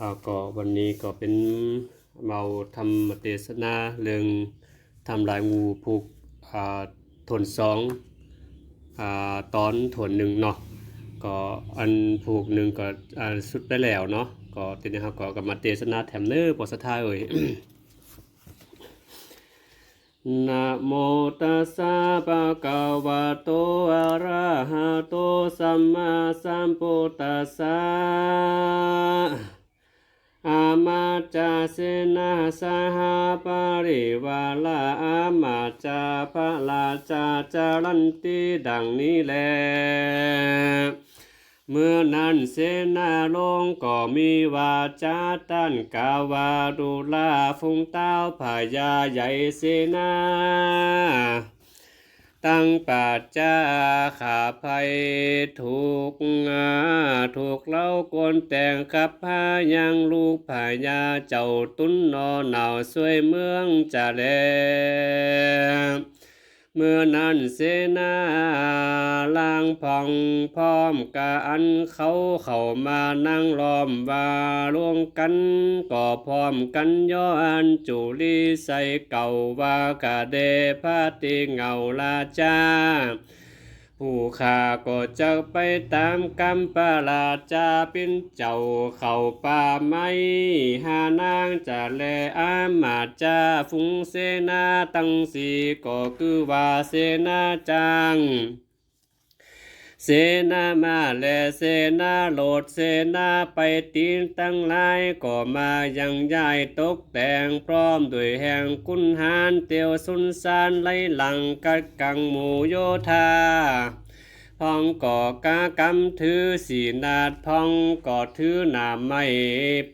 อ่าก็วันนี้ก็เป็นเมาทำเทศนาเรื่องทำลายงูผูกอ่าทนสองอ่าตอนทนหนึ่งเนาะก็อันผูกหนึ่งก็อ่าสุดไปแล้วเนาะก็ทีนี้ครับก็กลับมาเทศนาแถมเนอร์ปอสทาเอ่ยนะโมตัสสะภะคะวะโตอะระหะโตสัมมาสัมพุทธัสสะ งนี้แล เมื่อนั้นเสนาลงก็มีวาจาตันกาวาดุลาฟงเต้าพายาใหญ่เสนาตั้งปัจจาขาภัยถูกงาถูกเล่ากวนแต่งกับพายังลูกพายาเจ้าตุ้นนอหนาวสวยเมืองจะแล เมื่อนั้นเสนาลางพองพร้อมกะอันเขาเข้ามานั่งล้อมว่าร่วงกันก็พร้อมกันย้อนจุลีใส่เก่าว่ากะเดพาติเงาลาจา ผู้ข้าก็จะไปตามกรรมปาลาจาเป็นเจ้าเข้าป่าไม้หานางจะแลอามาจาฟุงเสนาตั้งสีก็คือว่าเสนาจัง เสนามาแลเสนาโหลดเสนาไปตีนตั้งหลายก็มายังย้ายตกแต่งพร้อมด้วยแห่งกุนหารเตียวสุนสานไล่หลังกัดกังหมู่โยธาพองก่อกากำถือสีนาดพองก่อถือหนาไม่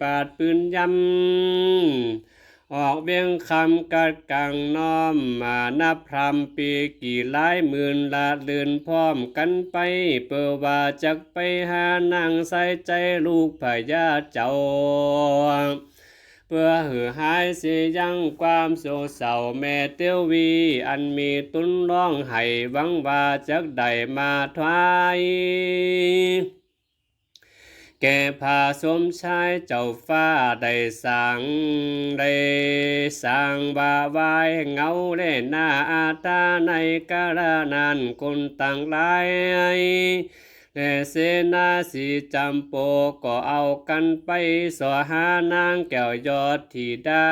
ปาดปืนยำ ออกเบียงคำกัดกังน้อมมานับพรำปีกี่หลายหมื่นละลืนพร้อมกันไป เปิว่าจักไปหานางใส่ใจลูกพญาเจ้าเพื่อหือหายเสียยังความโศกเศร้าแม่เตียววี อันมีตุนร้องไห้หวังว่าจักได้มาทวาย แก่พาสมชายเจ้าฟ้าได้สั่งได้สั่งบาวายเงาเล่หน้าอาตาในกาลนานคนต่างหลายและเสนาสีจำโปก็เอากันไปสวหานางแก้วยอดที่ดา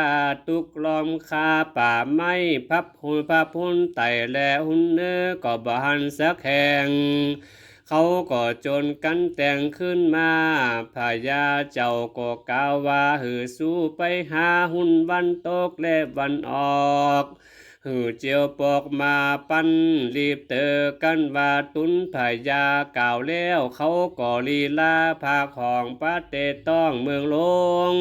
ตุกลอมคาป่าไม้พับหุนพับหุนไตและหุนเนื้อก็บหันสักแห่ง เขาก็จนกันแต่งขึ้นมาพญาเจ้าก็กาวว่าหือสู้ไปหาหุ่นวันตกและวันออกหือเจียวปอกมาปั้นรีบเตอกันว่าตุนพญากล่าวแล้วเขาก็ลีลาพาของปาเตต้องเมืองลง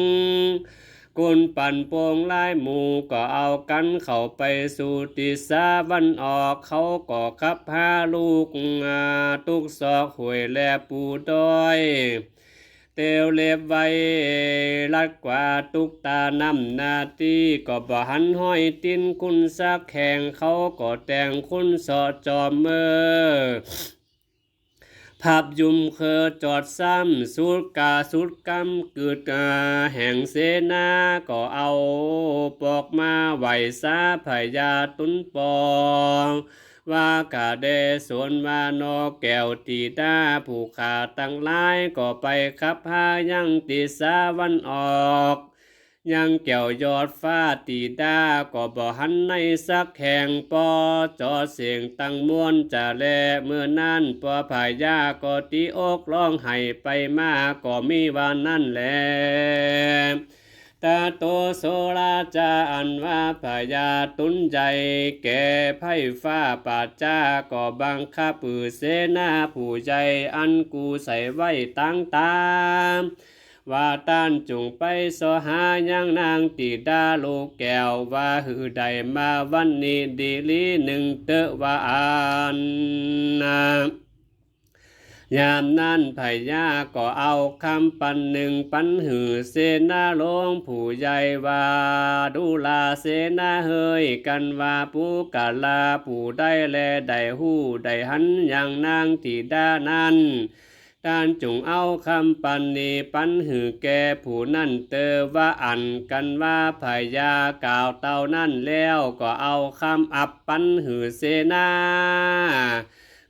กุนปั่นโปงลายหมูก็เอากันเข้าไปสู่ติสาวันออกเขาก็ขับพาลูกอาตุกศอกหวยแลปูดอยเตียวเล็บไว้ลัดกว่าตุกตานำนาตีก็บ่หันห้อยตินคุณสักแข่งเขาก็แต่งคุณสอจอมเมื่อ ภาพยุมเคอจอดซ้ำสุดกาสุดกำเกิดกาแห่งเสนาก็เอาปอกมาไหวซาพยาตุนปอง ว่ากาเดสวนวานอแก้วตีดาผู้ขาตั้งลายก็ไปขับพายังติสาวันออก ยังแก้วยอดฟ้าตีดาก็บ่หันในสักแห่งปอจอเสียงตั้งมวนจะแลเมื่อนั้นปอพายาก็ตีอกร้องไห้ไปมาก็มีวันนั้นแหลตาโตโสราจาอันว่าพายาตุนใจ แก่ไพ่ฟ้าปัจจาก็บังคับปือเสนาผู้ใจอันกูใส่ไว้ตั้งตาม ว่าต้านจุงไปสหายังนางตีดาลูกแก้วว่าหือใดมาวันนี้ดีลีหนึ่งเตะว่าอนนายามนั้นพญาก็เอาคำปันหนึ่งปันหือเสนาลงผู้ใหญ่ว่าดูลาเสนาเฮยกันว่าผู้กาลาผู้ได้แลได้หู้ได้หันอย่างนางที่ด้านั้น ดานจุงเอาคำปันนีปันหือแก่ผู้นั่นเตอว่าอันกันว่าพยากล่าวเต่านั่นแล้วก็เอาคำอับปันหือเสนา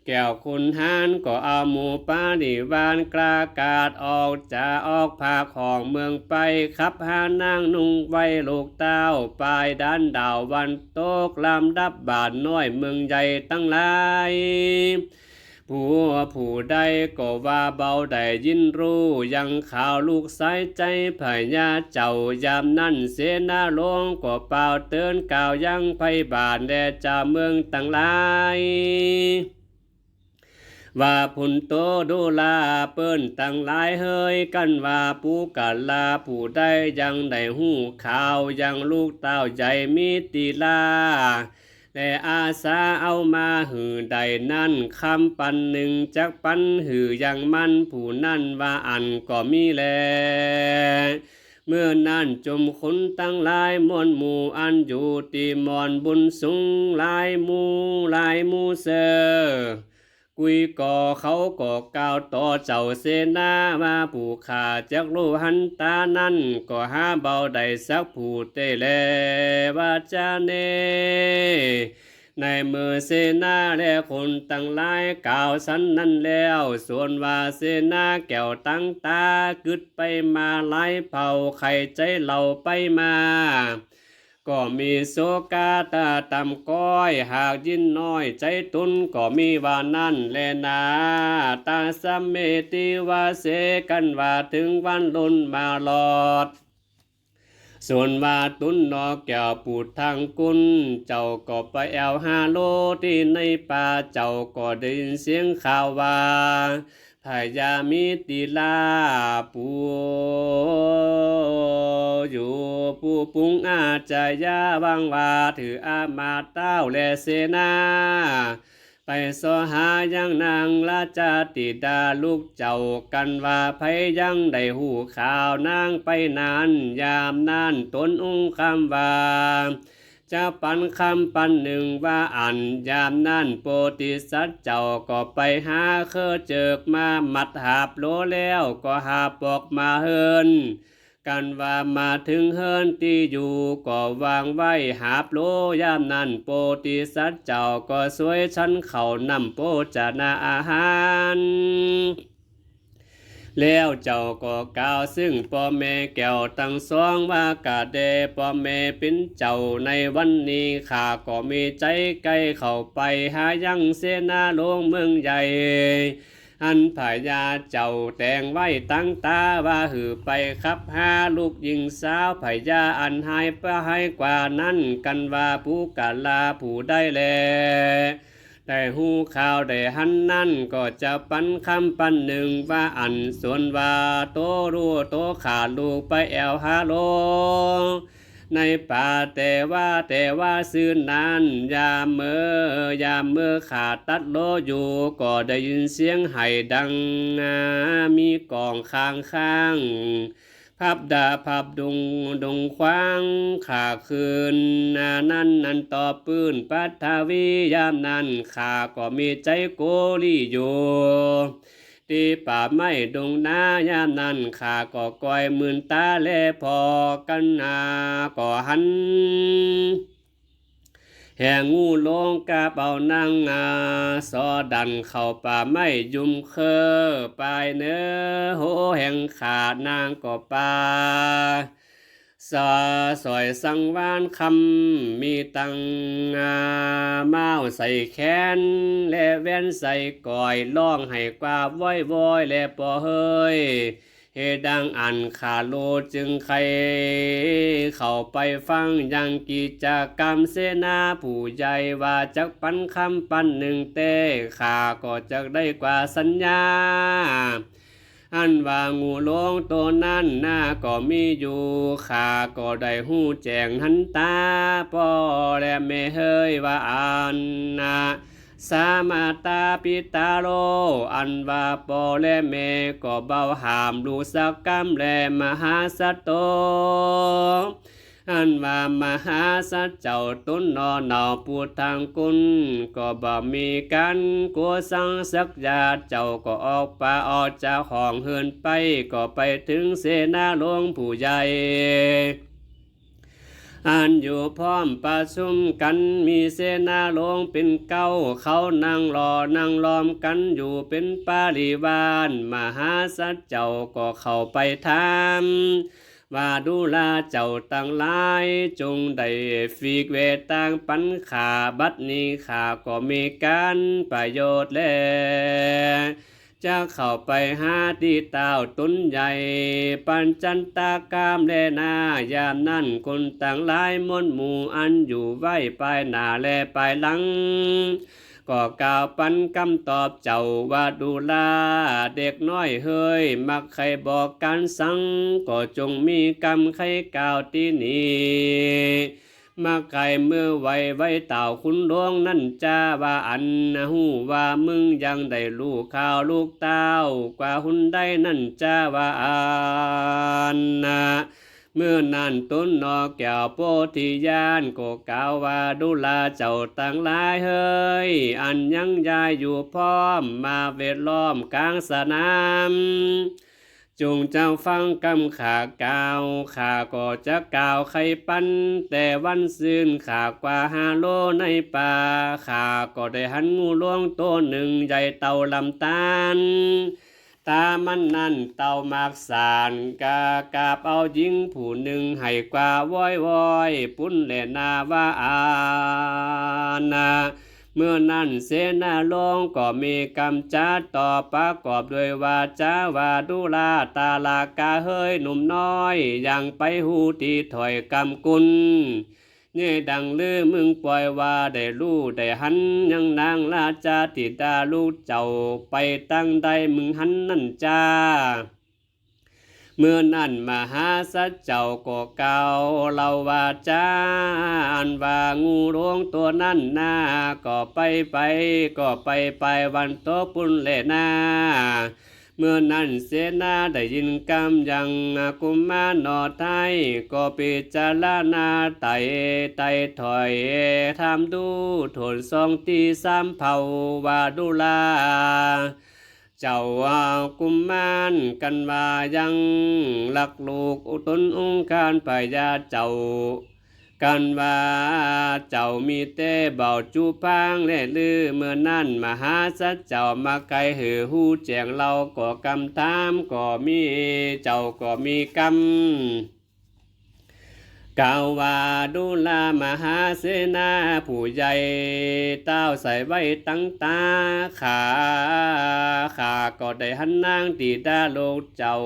แก้วคุณหานก็เอาหมูปาดิวานกลากาดออกจะออกพาของเมืองไปขับหานางนุ่งไว้ลูกเต้าปลายด้านดาววันโตกลำดับบาทน้อยเมืองใหญ่ตั้งหลาย ผู้ผู้ใดก็ว่าเบาได้ยินรู้ ยังข่าวลูกสายใจพญาเจ้ายามนั้นเสนาลงก็เป่าเตือนกล่าวยังไพบาทแด่จ้าเมืองตั้งหลายว่าพุนโตดูลาเปิ้นตั้งหลายเฮยกันว่าปูกัลลาผู้ใดยังได้หูข่าวยังลูกเต้าใหญ่มีตีลา แต่อาสาเอามาหือใดนั่นคำปันหนึ่งจักปันหือยังมันผู้นั่นว่าอันก็มีแลเมื่อนั่นจมคนตั้งหลายมวนหมู่อันอยู่ตีมอนบุญสูงหลายหมู่หลายหมู่เซอ กุยก่อเขาก่อกาวต่อเจ้าเสนามาผู้ขาจากรูหันตานั้นก็หาเบาได้สักผู้เตเลวาจาเนในมือเสนาและคนตั้งหลายกล่าวสันนั้นแล้ว ส่วนว่าเสนาแก้วตั้งตากึดไปมาหลายเผาไข่ใจเราไปมา ก็มีโซกาตาตำก้อย หากยินน้อยใจตุนก็มีว่านั่นแลนาตาสัมเมติวาเสกันว่าถึงวันลุนมาหลอด ส่วนว่าตุนนอกแก้วปูดทางกุนเจ้าก็ไปแอวฮาโลที่ในป่าเจ้าก็ได้ยินเสียงข่าวว่า พายามิติลาปูอยู่ผู้ปุงอาจายาวังว่าถืออามาเต้าและเสนาไปสหายังนางราชาติดาลูกเจ้ากันว่าไผยังได้หูข่าวนางไปนานยามนานตนองค์คำว่า จะปันคำปันหนึ่งว่าอันยามนั่นโปติสัตเจ้าก็ไปหาเคอเจิกมามัดหาบโลแล้วก็หาปอกมาเฮินกันว่ามาถึงเฮินที่อยู่ก็วางไว้หาบโลยามนั้นโปติสัตเจ้าก็สวยชั้นเขานำโปจานาอาหาร แล้วเจ้าก็กล่าวซึ่งพ่อแม่แก้วตั้งสองว่ากาเดพ่อแม่เป็นเจ้าในวันนี้ข้าก็มีใจใกล้เข้าไปหายังเสนาหลวงเมืองใหญ่อันผายาเจ้าแต่งไว้ตั้งตาว่าหือไปครับหาลูกหญิงสาวผายาอันหายไปให้กว่านั้นกันว่าผู้กาลาผู้ได้แล ได้หูข่าวได้หันนั่นก็จะปันคำปันหนึ่งว่าอันส่วนว่าโตรู้โตขาดลูกไปแอวฮาโลในป่าแต่ว่าแต่ว่าซื้อนั้นยามเมื่อยามเมื่อขาดตัดโลอยู่ก็ได้ยินเสียงไห้ดังอ่ามีกองข้างข้าง พับดาพับดุงดุงควางขาคืนนานั้นนั้นต่อปืนปัทวียามนั้นขาก็มีใจโกลีอยู่ที่ป่าไม้ดงนายามนั้นขาก็ก้อยมื่นตาแลพอกันนาก็หัน แห่งูลงกาเป่านางอาสอดันเข้าป่าไม้ยุมเคอปลายเนื้อโหแห่งขาดนางก็ป่าสาสอยสังวานคำมีตังอาเมาใส่แขน และแว่นใส่ก่อยร้องให้กว่าว้อยว้อยและปอเฮย เฮดังอันขาโลจึงใคร เข้าไปฟังยังกิจกรรมเสนาผู้ใหญ่ว่าจักปันคำปันหนึ่งเต้ขาก็จักได้กว่าสัญญา อันว่างูลงตัวนั้นหน้าก็มีอยู่ขาก็ได้หู้แจ้งหันตาพ่อและแม่เฮยว่าอันนา สามาตาปิตาโล อันว่าปอและแม่ก็เบาหามลูสักกรรมและมหาสตโตอันว่ามหาสัจเจ้าตุนนอหนอปูทางกุลก็บ่มีกันกัวสังสักยาเจ้าก็ออกป่าออกจากห้องเฮือนไป ก็ไปถึงเสนาหลวงผู้ใหญ่ อันอยู่พร้อมประชุมกันมีเสนาหลวงเป็นเก้าเขานั่งรอนั่งล้อมกันอยู่เป็นปาริวานมหาสัจเจ้าก็เข้าไปถามว่าดูลาเจ้าตั้งหลาย จงได้ฟีกเวต่างปันขาบัดนี้ขาก็มีการประโยชน์แล้ว จะเข้าไปหาที่เต้าตุนใหญ่ ปัญจันตากามแลนายามนั่นคนต่างหลายมนหมู่อันอยู่ไว้ปลายหน้าแลปลายหลังก็กล่าวปันคำตอบเจ้าว่าดูลาเด็กน้อยเฮ้ย มักใครบอกการสังก็จงมีกรรมใครกล่าวที่นี้ มาไกลเมื่อไวไว้เต่าคุณหลวงนั่นจ้าว่าอันนะหูว่ามึงยังได้ลูกข้าวลูกเต้ากว่าหุ่นได้นั่นจ้าว่าอันนะเมื่อนั้นต้นนอแก้วโพธิญาณก็กล่าวว่าดูลาเจ้าตั้งหลายเฮ้ย อันยังยายอยู่พร้อมมาเวทล้อมกลางสนาม จงเจ้าฟังกำขาก่าวขาก็จะก่าวใครปันแต่วันซื่นขากว่าฮาโลในป่าขาก็ได้หันงูหลวงตัวหนึ่งใหญ่เต่าลำตาลตามันนั่นเต่ามากสารกากาบเอาหญิงผู้หนึ่งให้กว่าว้อยว้อยปุ้นเลนาว่าอานา เมื่อนั้นเสนาลงก็มีกำจัดต่อประกอบด้วยวาจาวาดุลาตาลากาเฮยหนุ่มน้อยยังไปหูที่ถอยกำกุลเนี่ดังลือมึงปล่อยว่าได้รู้ได้หันยังนางราชาติดาลูกเจ้าไปตั้งใดมึงหันนั่นจ้า เมื่อนั้นมหาสัจเจ้าก็เก่าเล่าว่าจ้าอันว่างูหลวงตัวนั้นนาก็ไปไปก็ไปไปวันโตปุนเลนาเมื่อนั้นเสนาได้ยินกำยังกุมารนอไทยก็ปิจารณาไต่ไต่ถอยทำดูถนสองตีสามเผาว่าดุลา เจ้าว่ากุมารกันว่ายังหลักลูกอุตนองค์การปยาเจ้า กันว่าเจ้ามีแต่เบาจูพังและลือเมื่อนั้นมหาสัจเจ้ามาไกลหือหูแจงเราก็กำตามก็มีเจ้าก็มีกรรม กาววาดูลามหาเสนาผู้ใหญ่เต้าใส่ไว้ตั้งตาขาขาก็ได้หันนางตีดาโลกเจ้า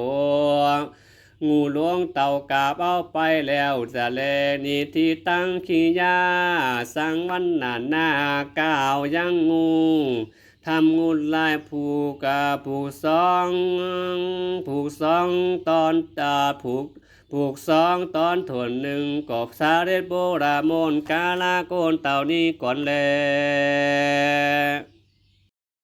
งูหลวงเต่ากาบเอาไปแล้วจะแลนี่ที่ตั้งขี้ยาสังวันนาหน้ากาวยังงูทำงูลายผูกกาผูกสอง ผูกสองตอนตาผูก ผูกสองตอนถวนหนึ่งกอบสาเรตโบราโมนกาลาโกนเต่านี้ก่อนแล